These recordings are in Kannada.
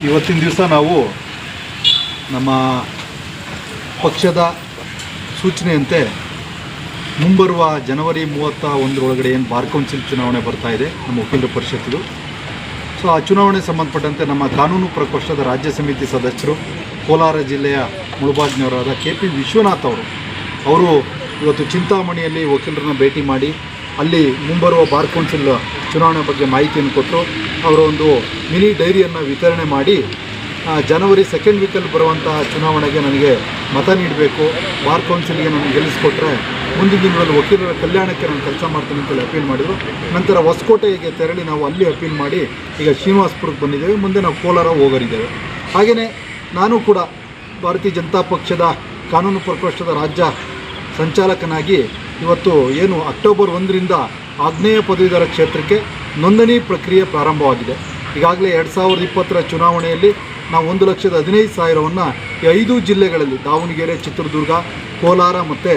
ಇವತ್ತಿನ ದಿವಸ ನಾವು ನಮ್ಮ ಪಕ್ಷದ ಸೂಚನೆಯಂತೆ ಮುಂಬರುವ ಜನವರಿ ಮೂವತ್ತ ಒಂದರೊಳಗಡೆ ಏನು ಬಾರ್ ಕೌನ್ಸಿಲ್ ಚುನಾವಣೆ ಬರ್ತಾ ಇದೆ, ನಮ್ಮ ವಕೀಲರ ಪರಿಷತ್ತು ಸೊ ಆ ಚುನಾವಣೆ ಸಂಬಂಧಪಟ್ಟಂತೆ ನಮ್ಮ ಕಾನೂನು ಪ್ರಕೋಷ್ಠದ ರಾಜ್ಯ ಸಮಿತಿ ಸದಸ್ಯರು ಕೋಲಾರ ಜಿಲ್ಲೆಯ ಮುಳುಬಾಜ್ನವರಾದ ಕೆ ಪಿ ವಿಶ್ವನಾಥ್ ಅವರು. ಅವರು ಇವತ್ತು ಚಿಂತಾಮಣಿಯಲ್ಲಿ ವಕೀಲರನ್ನು ಭೇಟಿ ಮಾಡಿ ಅಲ್ಲಿ ಮುಂಬರುವ ಬಾರ್ ಕೌನ್ಸಿಲ್ ಚುನಾವಣೆ ಬಗ್ಗೆ ಮಾಹಿತಿಯನ್ನು ಕೊಟ್ಟು ಅವರ ಒಂದು ಮಿನಿ ಡೈರಿಯನ್ನು ವಿತರಣೆ ಮಾಡಿ ಜನವರಿ ಸೆಕೆಂಡ್ ವೀಕಲ್ಲಿ ಬರುವಂತಹ ಚುನಾವಣೆಗೆ ನನಗೆ ಮತ ನೀಡಬೇಕು. ಬಾರ್ ಕೌನ್ಸಿಲ್ಗೆ ನಾನು ಗೆಲ್ಲಿಸ್ಕೊಟ್ರೆ ಮುಂದಿನ ದಿನಗಳಲ್ಲಿ ವಕೀಲರ ಕಲ್ಯಾಣಕ್ಕೆ ನಾನು ಕೆಲಸ ಮಾಡ್ತೀನಿ ಅಂತೇಳಿ ಅಪೀಲ್ ಮಾಡಿದರು. ನಂತರ ಹೊಸಕೋಟೆಗೆ ತೆರಳಿ ನಾವು ಅಲ್ಲಿ ಅಪೀಲ್ ಮಾಡಿ ಈಗ ಶ್ರೀನಿವಾಸ್ಪುರಕ್ಕೆ ಬಂದಿದ್ದೇವೆ. ಮುಂದೆ ನಾವು ಕೋಲಾರ ಹೋಗರಿದ್ದೇವೆ ಹಾಗೆಯೇ ನಾನು ಕೂಡ ಭಾರತೀಯ ಜನತಾ ಪಕ್ಷದ ಕಾನೂನು ಪ್ರಕೋಷ್ಠದ ರಾಜ್ಯ ಸಂಚಾಲಕನಾಗಿ ಇವತ್ತು ಏನು ಅಕ್ಟೋಬರ್ ಒಂದರಿಂದ ಆಗ್ನೇಯ ಪದವೀಧರ ಕ್ಷೇತ್ರಕ್ಕೆ ನೋಂದಣಿ ಪ್ರಕ್ರಿಯೆ ಪ್ರಾರಂಭವಾಗಿದೆ. ಈಗಾಗಲೇ ಎರಡು ಸಾವಿರದ ಇಪ್ಪತ್ತರ ಚುನಾವಣೆಯಲ್ಲಿ ನಾವು ಒಂದು ಲಕ್ಷದ ಹದಿನೈದು ಸಾವಿರವನ್ನು ಈ ಐದು ಜಿಲ್ಲೆಗಳಲ್ಲಿ ದಾವಣಗೆರೆ, ಚಿತ್ರದುರ್ಗ, ಕೋಲಾರ ಮತ್ತು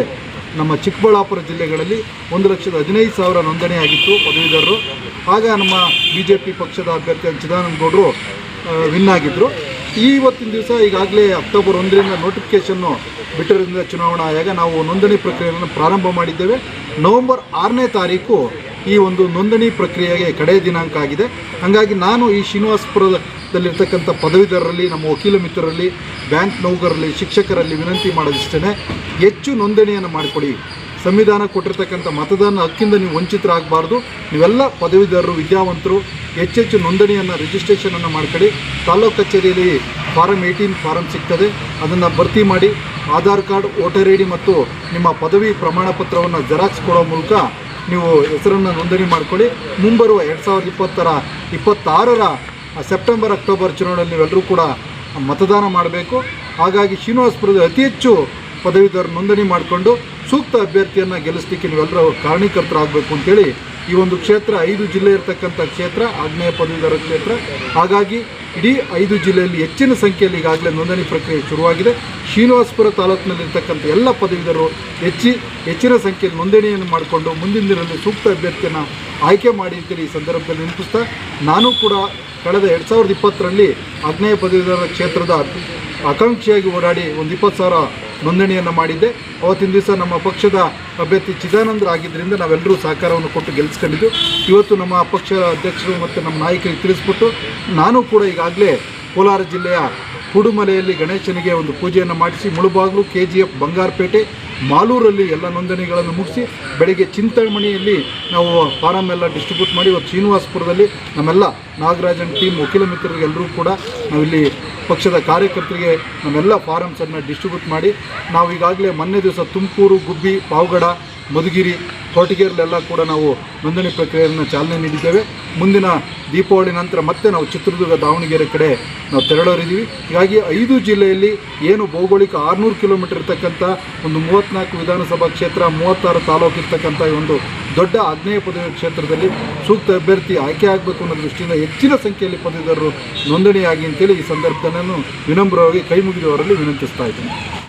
ನಮ್ಮ ಚಿಕ್ಕಬಳ್ಳಾಪುರ ಜಿಲ್ಲೆಗಳಲ್ಲಿ ಒಂದು ಲಕ್ಷದ ಹದಿನೈದು ಸಾವಿರ ನೋಂದಣಿಯಾಗಿತ್ತು ಪದವೀಧರರು. ಆಗ ನಮ್ಮ ಬಿ ಪಕ್ಷದ ಅಭ್ಯರ್ಥಿ ಚಿದಾನಂದ ಗೌಡರು ವಿನ್ ಆಗಿದ್ದರು ಇವತ್ತಿನ ದಿವಸ ಈಗಾಗಲೇ ಅಕ್ಟೋಬರ್ ಒಂದರಿಂದ ನೋಟಿಫಿಕೇಷನ್ನು ಬಿಟ್ಟಿರೋದ್ರಿಂದ ಚುನಾವಣಾ ಆಯೋಗ ನಾವು ನೋಂದಣಿ ಪ್ರಕ್ರಿಯೆಯನ್ನು ಪ್ರಾರಂಭ ಮಾಡಿದ್ದೇವೆ. ನವೆಂಬರ್ ಆರನೇ ತಾರೀಕು ಈ ಒಂದು ನೋಂದಣಿ ಪ್ರಕ್ರಿಯೆಗೆ ಕಡೆಯ ದಿನಾಂಕ ಆಗಿದೆ. ಹಾಗಾಗಿ ನಾನು ಈ ಶ್ರೀನಿವಾಸಪುರದಲ್ಲಿರ್ತಕ್ಕಂಥ ಪದವೀಧರರಲ್ಲಿ, ನಮ್ಮ ವಕೀಲ ಮಿತ್ರರಲ್ಲಿ, ಬ್ಯಾಂಕ್ ನೌಕರರಲ್ಲಿ, ಶಿಕ್ಷಕರಲ್ಲಿ ವಿನಂತಿ ಮಾಡೋದಿಷ್ಟೇ ಹೆಚ್ಚು ನೋಂದಣಿಯನ್ನು ಮಾಡಿಕೊಡಿ. ಸಂವಿಧಾನ ಕೊಟ್ಟಿರ್ತಕ್ಕಂಥ ಮತದಾನ ಹಕ್ಕಿಂದ ನೀವು ವಂಚಿತರಾಗಬಾರ್ದು. ನೀವೆಲ್ಲ ಪದವೀಧರರು, ವಿದ್ಯಾವಂತರು ಹೆಚ್ಚೆಚ್ಚು ನೋಂದಣಿಯನ್ನು ರಿಜಿಸ್ಟ್ರೇಷನನ್ನು ಮಾಡ್ಕೊಳ್ಳಿ. ತಾಲೂಕು ಕಚೇರಿಯಲ್ಲಿ ಫಾರಮ್ ಏಯ್ಟೀನ್ ಫಾರಮ್ ಸಿಗ್ತದೆ. ಅದನ್ನು ಭರ್ತಿ ಮಾಡಿ Aadhaar card, voter I D ಮತ್ತು ನಿಮ್ಮ ಪದವಿ ಪ್ರಮಾಣ ಪತ್ರವನ್ನು ಜೆರಾಕ್ಸ್ ಕೊಡೋ ಮೂಲಕ ನೀವು ಹೆಸರನ್ನು ನೋಂದಣಿ ಮಾಡ್ಕೊಳ್ಳಿ. ಮುಂಬರುವ ಎರಡು ಸಾವಿರದ ಇಪ್ಪತ್ತರ, ಇಪ್ಪತ್ತಾರರ ಸೆಪ್ಟೆಂಬರ್ ಅಕ್ಟೋಬರ್ ಚುನಾವಣೆಯಲ್ಲಿ ನೀವೆಲ್ಲರೂ ಕೂಡ ಮತದಾನ ಮಾಡಬೇಕು. ಹಾಗಾಗಿ ಶ್ರೀನಿವಾಸಪುರದ ಅತಿ ಹೆಚ್ಚು ಪದವೀಧರ ನೋಂದಣಿ ಮಾಡಿಕೊಂಡು ಸೂಕ್ತ ಅಭ್ಯರ್ಥಿಯನ್ನು ಗೆಲ್ಲಿಸಲಿಕ್ಕೆ ನೀವೆಲ್ಲರೂ ಕಾರಣೀಕರ್ತರಾಗಬೇಕು ಅಂತೇಳಿ ಈ ಒಂದು ಕ್ಷೇತ್ರ, ಐದು ಜಿಲ್ಲೆ ಇರತಕ್ಕಂಥ ಕ್ಷೇತ್ರ, ಆಗ್ನೇಯ ಪದವೀಧರ ಕ್ಷೇತ್ರ. ಹಾಗಾಗಿ ಇಡೀ ಐದು ಜಿಲ್ಲೆಯಲ್ಲಿ ಹೆಚ್ಚಿನ ಸಂಖ್ಯೆಯಲ್ಲಿ ಈಗಾಗಲೇ ನೋಂದಣಿ ಪ್ರಕ್ರಿಯೆ ಶುರುವಾಗಿದೆ. ಶ್ರೀನಿವಾಸಪುರ ತಾಲೂಕಿನಲ್ಲಿರ್ತಕ್ಕಂಥ ಎಲ್ಲ ಪದವೀಧರರು ಹೆಚ್ಚಿ, ಹೆಚ್ಚಿನ ಸಂಖ್ಯೆಯಲ್ಲಿ ನೋಂದಣಿಯನ್ನು ಮಾಡಿಕೊಂಡು ಮುಂದಿನ ದಿನದಲ್ಲಿ ಸೂಕ್ತ ಅಭ್ಯರ್ಥಿಯನ್ನು ಆಯ್ಕೆ ಮಾಡಿ ಅಂತೇಳಿ ಈ ಸಂದರ್ಭದಲ್ಲಿ ನೆನಪಿಸ್ತಾ ನಾನು ಕೂಡ ಕಳೆದ ಎರಡು ಸಾವಿರದ ಇಪ್ಪತ್ತರಲ್ಲಿ ಆಗ್ನೇಯ ಪದವೀಧರ ಕ್ಷೇತ್ರದ ಆಕಾಂಕ್ಷಿಯಾಗಿ ಓಡಾಡಿ ಒಂದು ಇಪ್ಪತ್ತು ಸಾವಿರ ನೋಂದಣಿಯನ್ನು ಮಾಡಿದ್ದೆ. ಅವತ್ತಿನ ದಿವಸ ನಮ್ಮ ಪಕ್ಷದ ಅಭ್ಯರ್ಥಿ ಚಿದಾನಂದರಾಗಿದ್ದರಿಂದ ನಾವೆಲ್ಲರೂ ಸಹಕಾರವನ್ನು ಕೊಟ್ಟು ಗೆಲ್ಲಿಸ್ಕೊಂಡಿದ್ದು ಇವತ್ತು ನಮ್ಮ ಪಕ್ಷದ ಅಧ್ಯಕ್ಷರು ಮತ್ತು ನಮ್ಮ ನಾಯಕರಿಗೆ ತಿಳಿಸ್ಬಿಟ್ಟು ನಾನು ಕೂಡ ಈಗಾಗಲೇ ಕೋಲಾರ ಜಿಲ್ಲೆಯ ಕುಡುಮಲೆಯಲ್ಲಿ ಗಣೇಶನಿಗೆ ಒಂದು ಪೂಜೆಯನ್ನು ಮಾಡಿಸಿ Mulbagal K G F Bangarapete, ಮಾಲೂರಲ್ಲಿ ಎಲ್ಲ ನೋಂದಣಿಗಳನ್ನು ಮುಗಿಸಿ ಬೆಳಗ್ಗೆ ಚಿಂತಾಮಣಿಯಲ್ಲಿ ನಾವು ಫಾರಮ್ ಎಲ್ಲ ಡಿಸ್ಟ್ರಿಬ್ಯೂಟ್ ಮಾಡಿ ಇವತ್ತು ಶ್ರೀನಿವಾಸಪುರದಲ್ಲಿ ನಮ್ಮೆಲ್ಲ ನಾಗರಾಜನ್ ಟೀಮ್ ವಕೀಲ ಮಿತ್ರರಿಗೆಲ್ಲರೂ ಕೂಡ ನಾವಿಲ್ಲಿ ಪಕ್ಷದ ಕಾರ್ಯಕರ್ತರಿಗೆ ನಮ್ಮೆಲ್ಲ ಫಾರಮ್ಸನ್ನು ಡಿಸ್ಟ್ರಿಬ್ಯೂಟ್ ಮಾಡಿ ನಾವು ಈಗಾಗಲೇ ಮೊನ್ನೆ ದಿವಸ ತುಮಕೂರು, ಗುಬ್ಬಿ, ಪಾವಗಡ, ಮಧುಗಿರಿ ಕೊರಟಗೆರೆಲೆಲ್ಲ ಕೂಡ ನಾವು ನೋಂದಣಿ ಪ್ರಕ್ರಿಯೆಯನ್ನು ಚಾಲನೆ ನೀಡಿದ್ದೇವೆ. ಮುಂದಿನ ದೀಪಾವಳಿ ನಂತರ ಮತ್ತೆ ನಾವು ಚಿತ್ರದುರ್ಗ, ದಾವಣಗೆರೆ ಕಡೆ ನಾವು ತೆರಳೋರಿದ್ದೀವಿ ಹೀಗಾಗಿ ಐದು ಜಿಲ್ಲೆಯಲ್ಲಿ ಏನು ಭೌಗೋಳಿಕ ಆರುನೂರು ಕಿಲೋಮೀಟರ್ ಇರ್ತಕ್ಕಂಥ ಒಂದು ಮೂವತ್ತ್ನಾಲ್ಕು ವಿಧಾನಸಭಾ ಕ್ಷೇತ್ರ, ಮೂವತ್ತಾರು ತಾಲೂಕು ಇರ್ತಕ್ಕಂಥ ಈ ಒಂದು ದೊಡ್ಡ ಆಗ್ನೇಯ ಪದವಿ ಕ್ಷೇತ್ರದಲ್ಲಿ ಸೂಕ್ತ ಅಭ್ಯರ್ಥಿ ಆಯ್ಕೆ ಆಗಬೇಕು ಅನ್ನೋ ದೃಷ್ಟಿಯಿಂದ ಹೆಚ್ಚಿನ ಸಂಖ್ಯೆಯಲ್ಲಿ ಪದವೀಧರರು ನೋಂದಣಿಯಾಗಿ ಅಂತೇಳಿ ಈ ಸಂದರ್ಭದಲ್ಲಿ ನಾನು ವಿನಮ್ರವಾಗಿ ಕೈ ಮುಗಿದವರಲ್ಲಿ ವಿನಂತಿಸ್ತಾ ಇದ್ದೀನಿ.